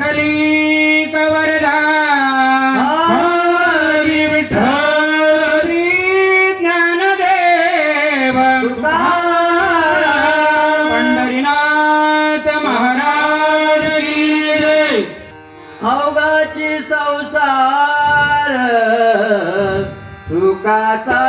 विठ्ठली कवरदा विठ्ठल। ज्ञानदेव। पंढरीनाथ महाराज अवघाची संसार सुखाचा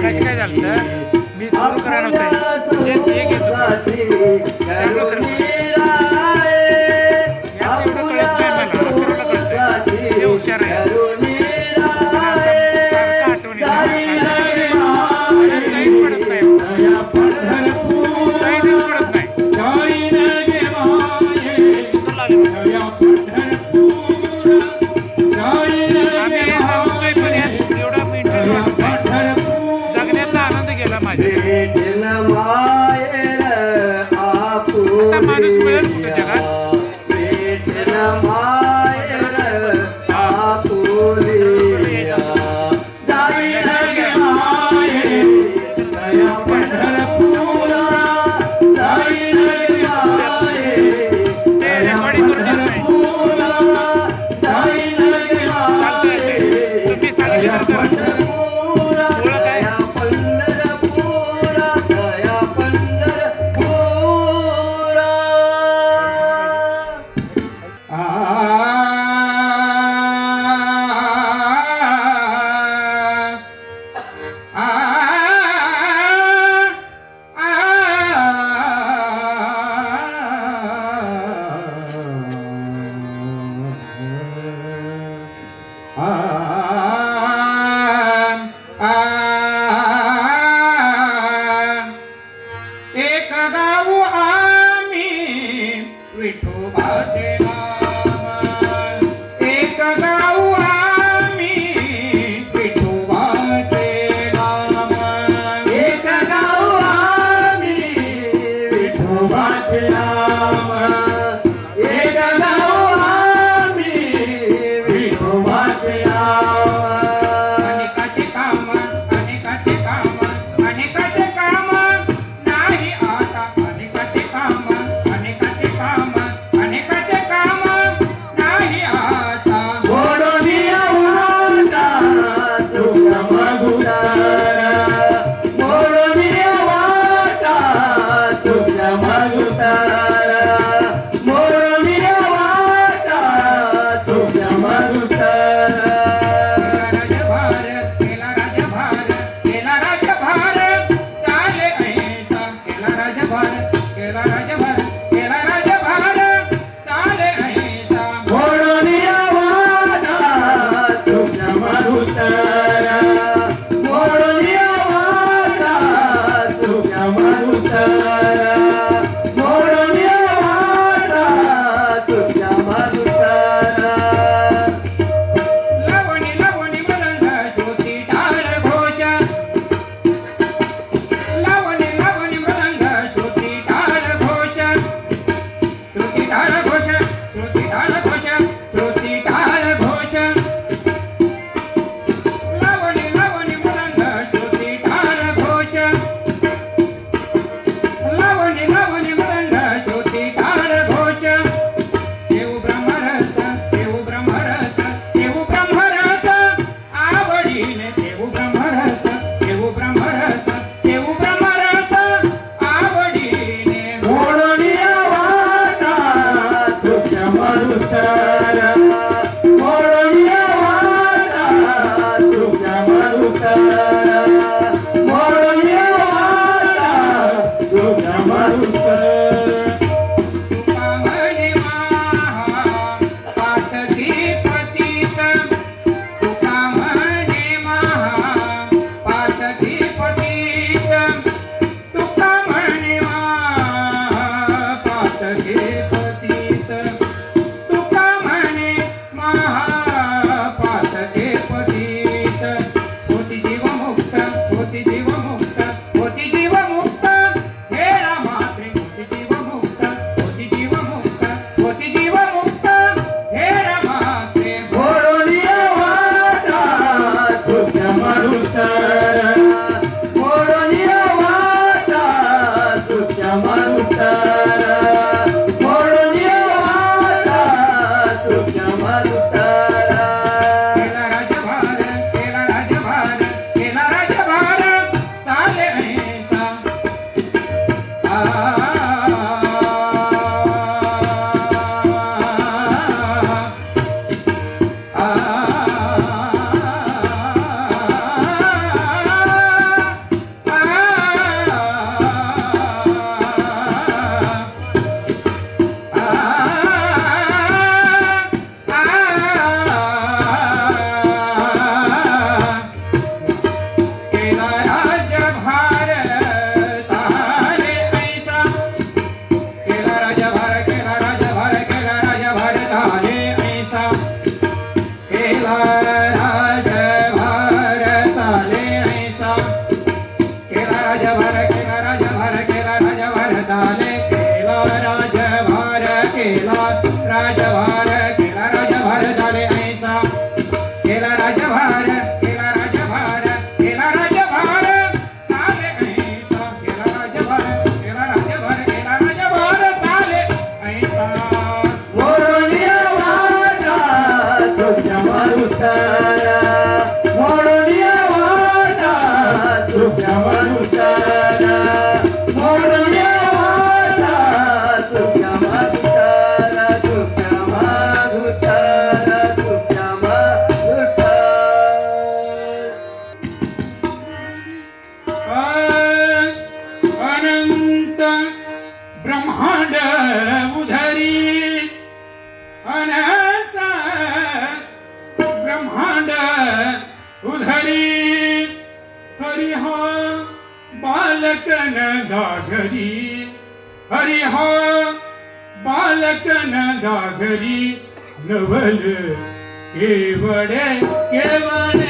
मगाशी काय झालं मी सुरू करा नव्हतं. तेच हे घेत होतो. त्यामुळं यात एवढं कळत नाही मला. अथर्वला कळतंय ते हुशार आहे. सारखं आठवणी साईज पडत नाही. साईजच पडत नाही. हे लागले. நவலு ஏவடை எவனை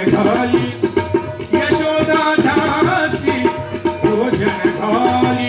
भोजन घाली